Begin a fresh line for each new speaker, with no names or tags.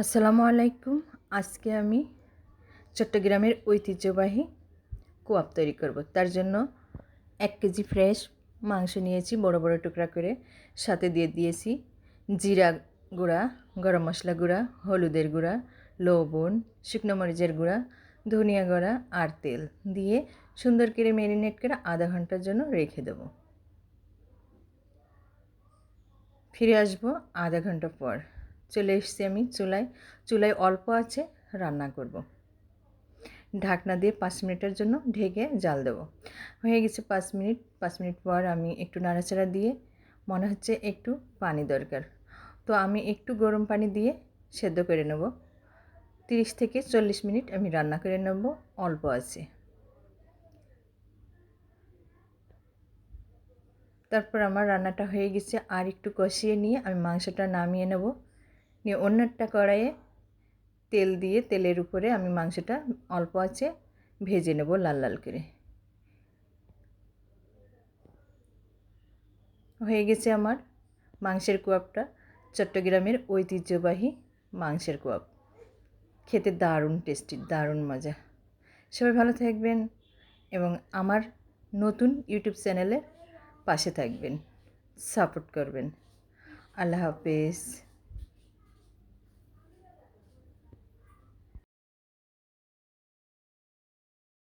আসসালামু আলাইকুম। আজকে আমি চট্টগ্রামের ঐতিহ্যবাহী কোয়াপ তৈরি করব। তার জন্য এক কেজি ফ্রেশ মাংস নিয়েছি, বড় বড় টুকরা করে। সাথে দিয়ে দিয়েছি জিরা গুঁড়া, গরম মশলা গুঁড়া, হলুদের গুঁড়া, লবণ, শুকনো মরিচের গুঁড়া, ধনিয়া গুঁড়া আর তেল দিয়ে সুন্দর করে ম্যারিনেট করে আধা ঘণ্টার জন্য রেখে দেবো। ফিরে আসব আধা ঘণ্টা পর। চলে এসেছি আমি চুলায়। চুলায় অল্প আছে, রান্না করব। ঢাকনা দিয়ে পাঁচ মিনিটের জন্য ঢেকে জাল দেব। হয়ে গেছে পাঁচ মিনিট। পাঁচ মিনিট পর আমি একটু নাড়াচাড়া দিয়ে, মনে হচ্ছে একটু পানি দরকার। তো আমি একটু গরম পানি দিয়ে সেদ্ধ করে নেব। তিরিশ থেকে চল্লিশ মিনিট আমি রান্না করে নেব, অল্প আছে। তারপর আমার রান্নাটা হয়ে গেছে, আর একটু কষিয়ে নিয়ে আমি মাংসটা নামিয়ে নেব। নিয়ে অন্য একটা কড়াইয়ে তেল দিয়ে তেলের উপরে আমি মাংসটা অল্প আছে ভেজে নেব লাল লাল করে। হয়ে গেছে আমার মাংসের কোয়াপটা চট্টগ্রামের ঐতিহ্যবাহী মাংসের কোয়াপ খেতে দারুণ টেস্টি, দারুণ মজা। সবাই ভালো থাকবেন এবং আমার নতুন ইউটিউব চ্যানেলের পাশে থাকবেন, সাপোর্ট করবেন। আল্লাহ হাফেজ।